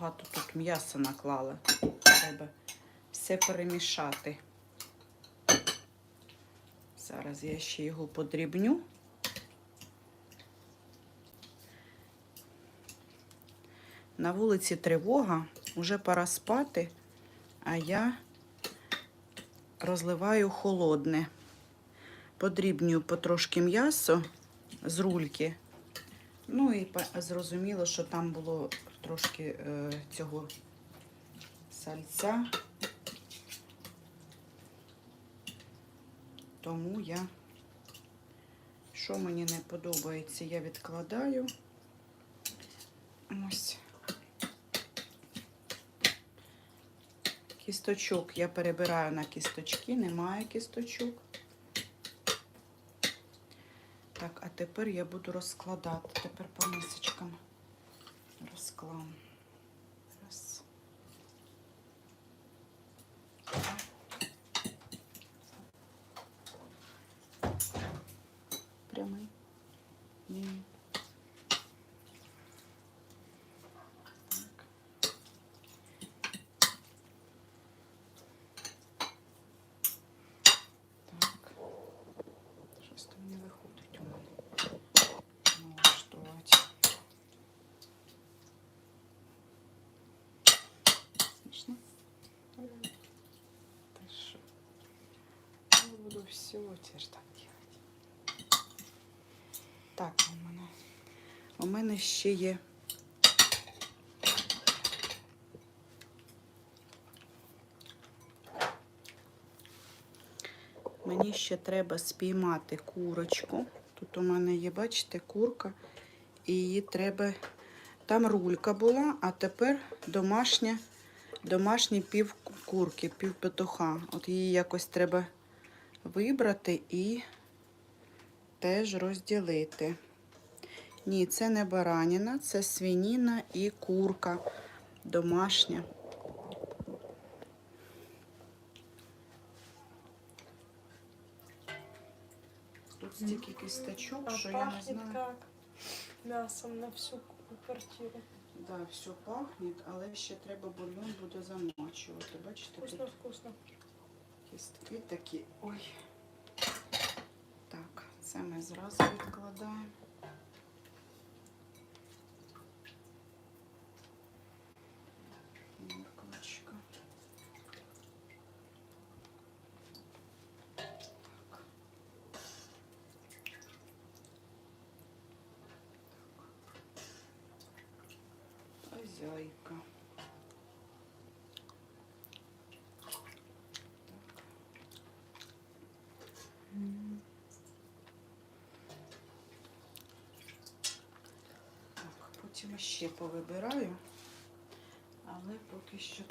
багато тут м'яса наклала. Треба все перемішати. Зараз я ще його подрібню. На вулиці тривога, уже пора спати, а я розливаю холодне. Подрібнюю потрошки м'ясо з рульки. Ну і зрозуміло, що там було трошки е, цього сальця. Тому я, що мені не подобається, я відкладаю. Ось. Кісточок я перебираю на кісточки, немає кісточок. Так, а тепер я буду розкладати. Тепер по мисочкам розклам. Все теж так делать. Так, у мене. У мене ще є. Мені ще треба спіймати курочку. Тут у мене є, бачите, курка. І її треба. Там рулька була, а тепер домашня, домашні пів курки. От її якось треба вибрати і теж розділити. Ні, це не бараніна, це свініна і курка домашня. Тут стільки кісточок, А що я не знаю. как мясом на всю квартиру. Да, все пахне, але ще треба бульйон буде замочувати. Бачите, Вкусно, тут вкусно. Кістки такі. Ой. Так, це ми зразу відкладаємо. Потім ще повибираю, але поки що.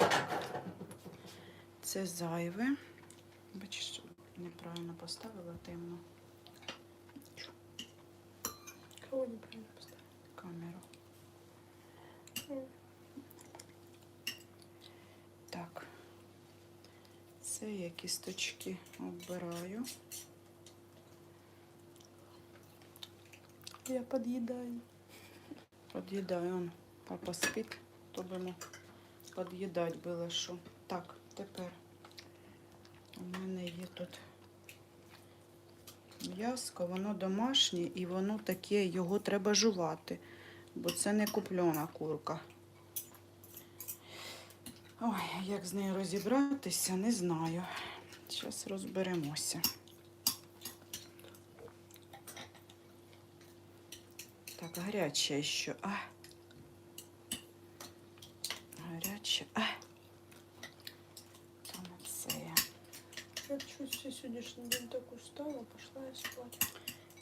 Це зайве. Бачиш, неправильно поставила темно Кого неправильно поставили? камеру. Так. Це я кісточки оббираю. Я подъедаю. Под'їдаю. Он, папа спить, то йому під'їдати було що. Так, тепер у мене є тут м'яско, воно домашнє і воно таке, його треба жувати, бо це не куплена курка. Ой, як з нею розібратися, не знаю. Зараз розберемося. Так, гаряче ще. А. Гаряче. А. Там це я. Я чуть сегодняшний день так устала, пошла я спать.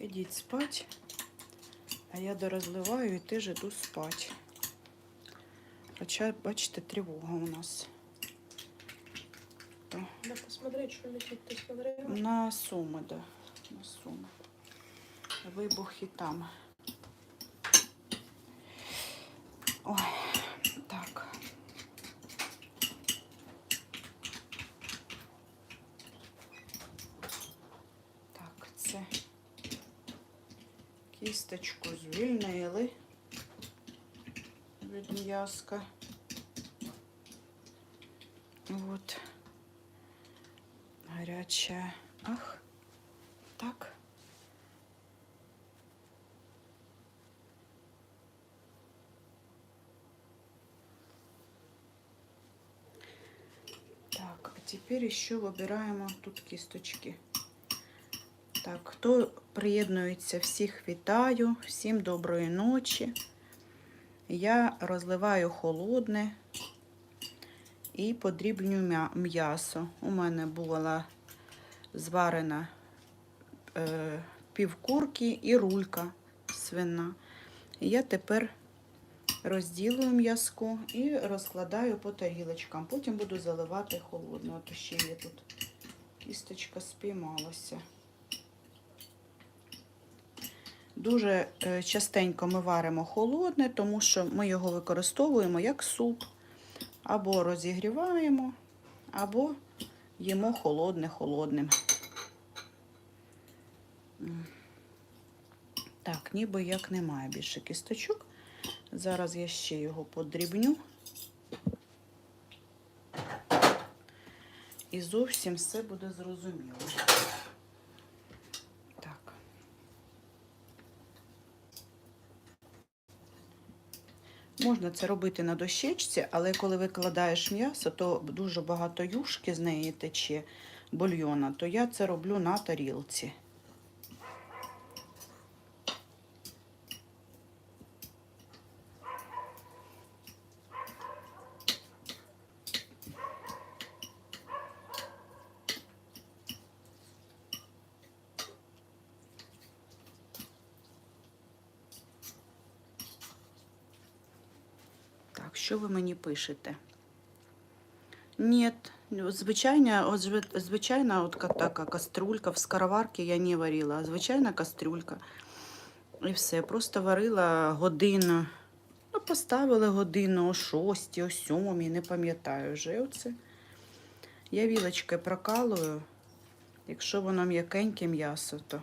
Ідіть спать, а я дорозливаю і теж іду спать. Хоча, бачите, тривога у нас. Надо посмотреть, что летит. Ты смотрела? На суми, да. На суми. Вибухи там. кісточку звільнили від м'язка. Вот. Гаряча. Ах. Так. Так, а теперь еще вибираємо тут кісточки. Так, хто приєднується, всіх вітаю, всім доброї ночі. Я розливаю холодне і подрібню м'ясо. У мене була зварена е, півкурки і рулька свина. Я тепер розділую м'язку і розкладаю по тарілочкам. Потім буду заливати холодне. От ще є тут кісточка спіймалася. Дуже е, частенько ми варимо холодне, тому що ми його використовуємо як суп. Або розігріваємо, або їмо холодне холодним. Так, ніби як немає більше кісточок. Зараз я ще його подрібню. І зовсім все буде зрозуміло. Так. Можна це робити на дощечці, але коли викладаєш м'ясо, то дуже багато юшки з неї тече бульйона, то я це роблю на тарілці. Так, що ви мені пишете? Ні, звичайна, от, от така каструлька в скороварці я не варила, а звичайна кастрюлька. І все, просто варила годину. Ну, поставили годину о 6, о 7, не пам'ятаю вже. Оце. Я вілочкою прокалую. Якщо воно м'якеньке м'ясо, то.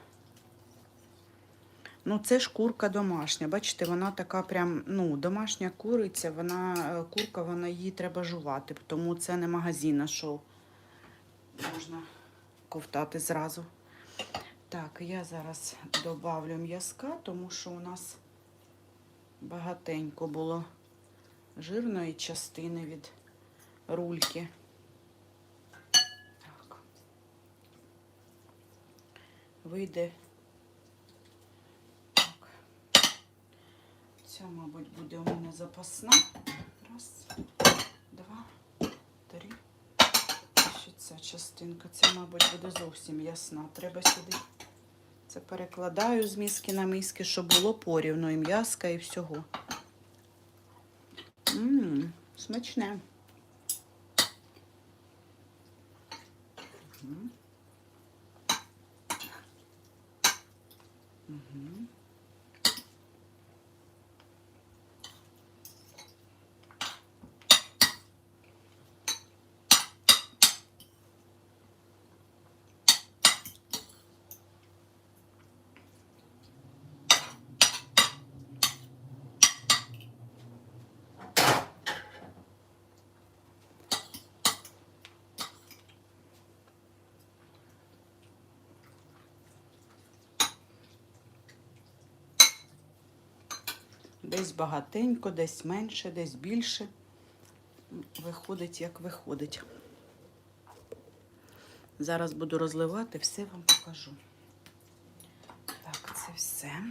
Ну, це ж курка домашня. Бачите, вона така прям, ну, домашня куриця, вона, е, курка, вона її треба жувати, тому це не магазина, що можна ковтати зразу. Так, я зараз добавлю м'язка, тому що у нас багатенько було жирної частини від рульки. Так. Вийде так. Ця, мабуть, буде у мене запасна. Раз, два, три. Ще ця частинка. Це, мабуть, буде зовсім ясна. Треба сюди. Це перекладаю з мізки на мізки, щоб було порівно і м'язка, і всього. Ммм, смачне. Десь багатенько, десь менше, десь більше. Виходить, як виходить. Зараз буду розливати, все вам покажу. Так, це все.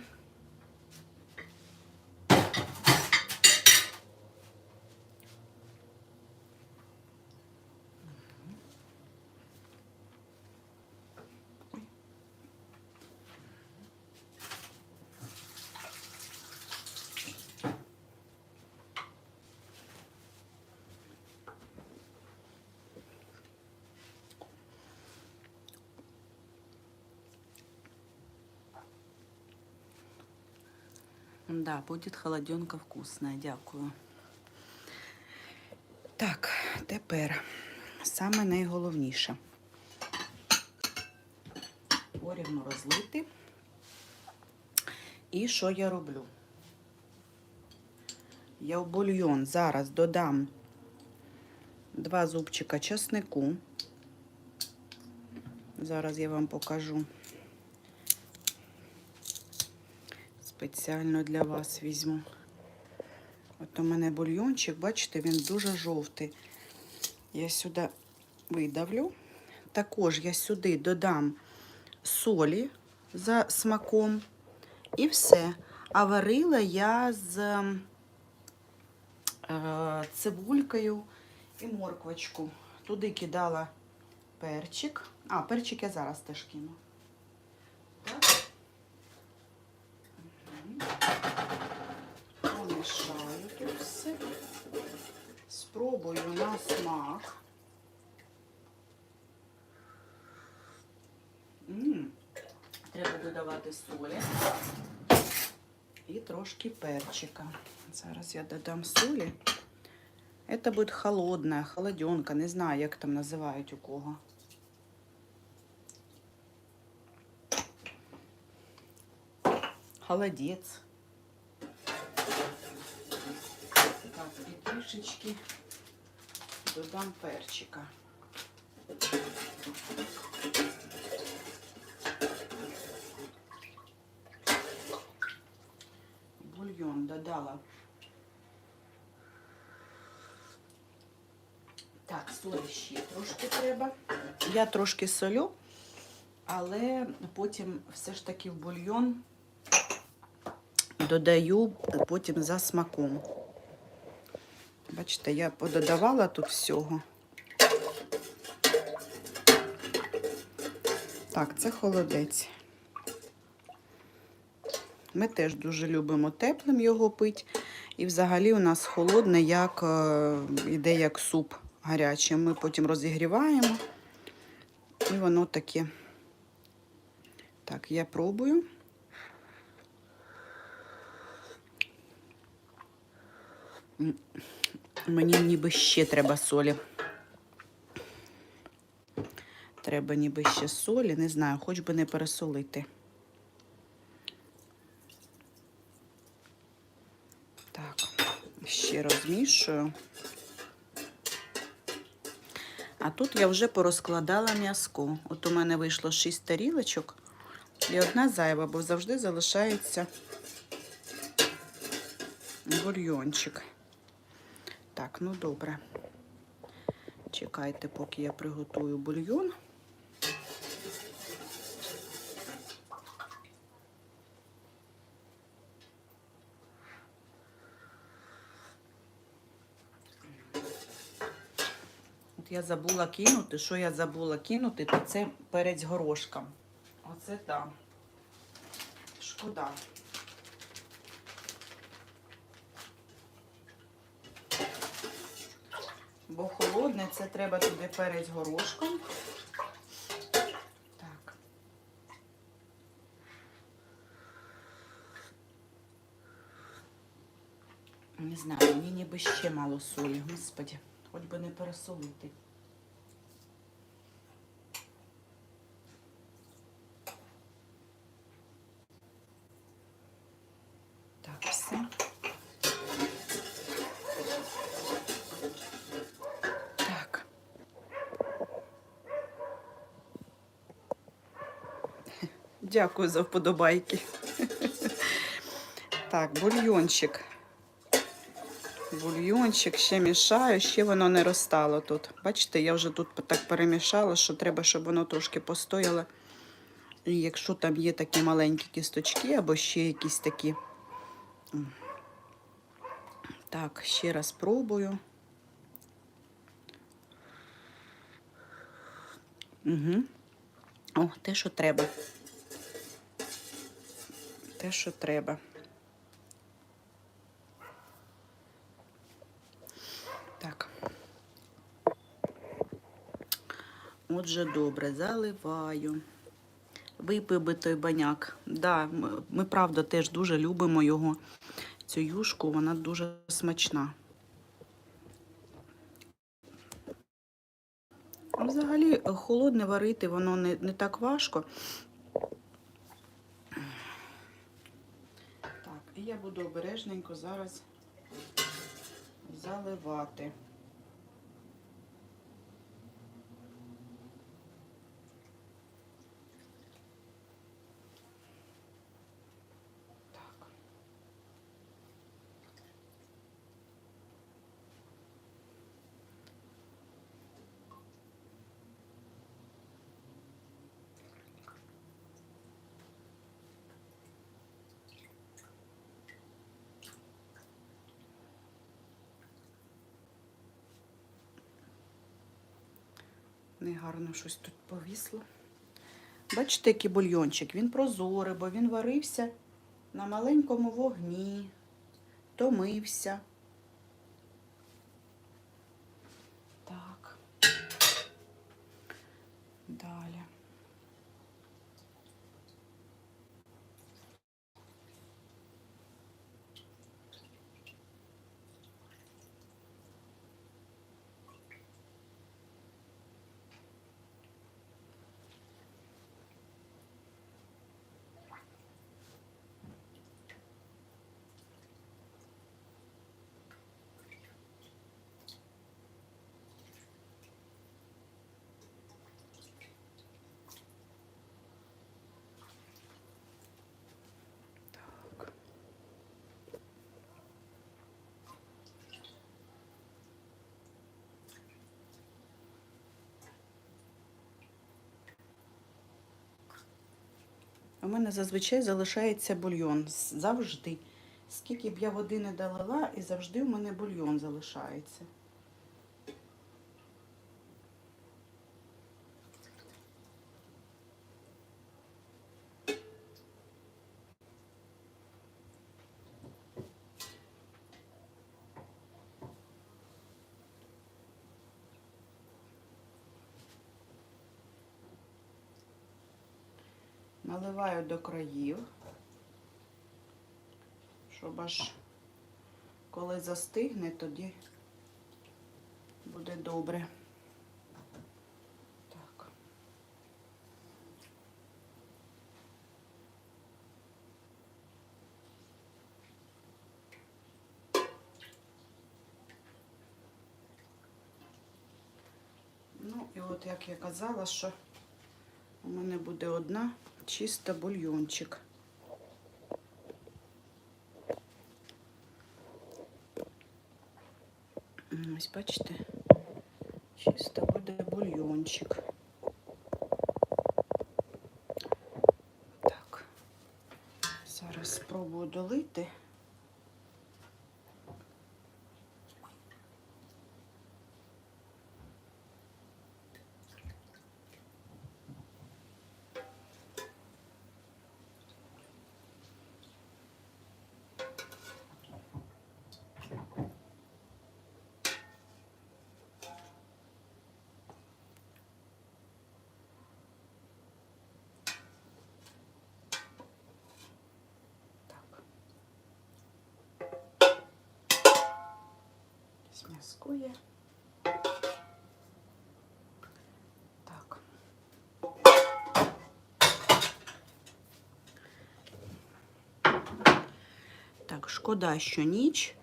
Да, будет холоденка вкусная, дякую. Так, тепер саме найголовніше. Порівну розлити. І що я роблю? Я в бульйон зараз додам два зубчика часнику. Зараз я вам покажу. Спеціально для вас візьму. От у мене бульйончик, бачите, він дуже жовтий. Я сюди видавлю. Також я сюди додам солі за смаком. І все. А варила я з е, цибулькою і морквочку. Туди кидала перчик. А, перчик я зараз теж кину. додавати солі і трошки перчика. Зараз я додам солі. Это будет холодная, холоденка, не знаю, як там називають у кого. Холодець. Так, і трішечки додам перчика. Бульйон. Так, солі ще трошки треба. Я трошки солю, але потім все ж таки в бульйон додаю потім за смаком. Бачите, я пододавала тут всього. Так, це холодець. Ми теж дуже любимо теплим його пити. І взагалі у нас холодне, як е, іде як суп гарячий. Ми потім розігріваємо. І воно таке. Так, я пробую. Мені ніби ще треба солі. Треба ніби ще солі, не знаю, хоч би не пересолити. Так, ще. А тут я вже порозкладала м'язко. От у мене вийшло 6 тарілочок і одна зайва, бо завжди залишається бульйончик. Так, ну добре. Чекайте, поки я приготую бульйон. Я забула кинути. Що я забула кинути, то це перець горошком. Оце так. Шкода. Бо холодне, це треба туди перець горошком. Так. Не знаю, мені ніби ще мало солі, господі. Хоч би не пересолити. Так, все. Так. Дякую за вподобайки. Так, бульйончик. Бульйончик ще мішаю, ще воно не розтало тут. Бачите, я вже тут так перемішала, що треба, щоб воно трошки постояло. І якщо там є такі маленькі кісточки або ще якісь такі. Так, ще раз пробую. Угу. О, те, що треба. Те, що треба. Так. Отже, добре, заливаю. Випив той баняк. Да, ми, ми, правда, теж дуже любимо його. Цю юшку, вона дуже смачна. Взагалі, холодне варити, воно не, не так важко. Так, і я буду обережненько зараз заливати. Негарно щось тут повісло. Бачите, який бульйончик? Він прозорий, бо він варився на маленькому вогні, томився. Так. Далі. Так. У мене зазвичай залишається бульйон завжди. Скільки б я води не долила, і завжди у мене бульйон залишається. Наливаю до країв, щоб аж коли застигне, тоді буде добре. Ну і от як я казала, що у мене буде одна чиста бульйончик. Ось бачите, чисто буде бульйончик. Так, зараз спробую долити. Ось. Так. Так, шкода, що ніч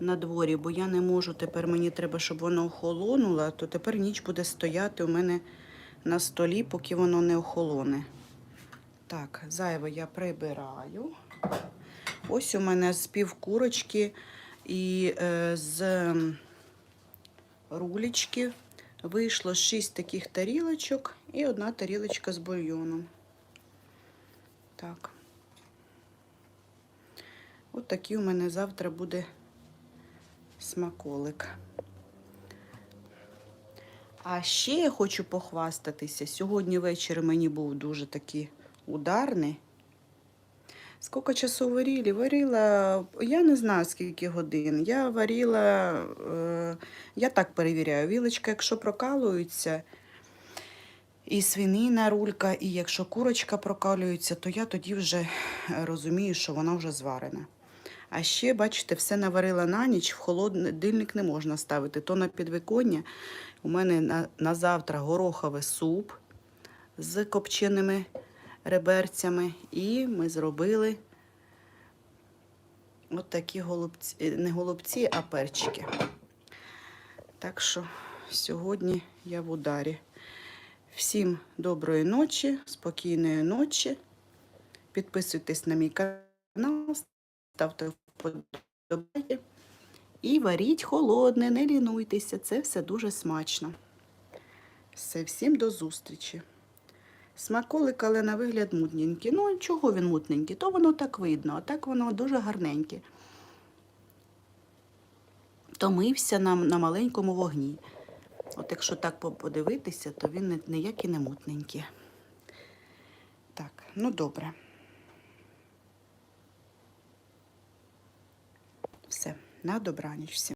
на дворі, бо я не можу тепер, мені треба, щоб воно охолонуло, то тепер ніч буде стояти у мене на столі, поки воно не охолоне. Так, зайве я прибираю. Ось у мене з півкурочки і е, з рулечки вийшло 6 таких тарілочок і одна тарілочка з бульйоном. Так. От такий у мене завтра буде смаколик. А ще я хочу похвастатися. Сьогодні ввечері мені був дуже такий ударний. Скільки часу варили? Варила, я не знаю скільки годин. Я варила, е, я так перевіряю, вілочка, якщо прокалується, і свинина рулька, і якщо курочка прокалюється, то я тоді вже розумію, що вона вже зварена. А ще, бачите, все наварила на ніч, в холодильник не можна ставити. То на підвиконня у мене на, на завтра гороховий суп з копченими реберцями. І ми зробили от такі голубці, е, не голубці, а перчики. Так що сьогодні я в ударі. Всім доброї ночі, спокійної ночі. Підписуйтесь на мій канал, ставте вподобайки. І варіть холодне, не лінуйтеся, це все дуже смачно. Все, всім до зустрічі. Смаколик, але на вигляд мутненький. Ну, чого він мутненький? То воно так видно, а так воно дуже гарненьке. Томився нам на маленькому вогні. От якщо так подивитися, то він ніякий не мутненький. Так, ну добре. Все, на добраніч всім.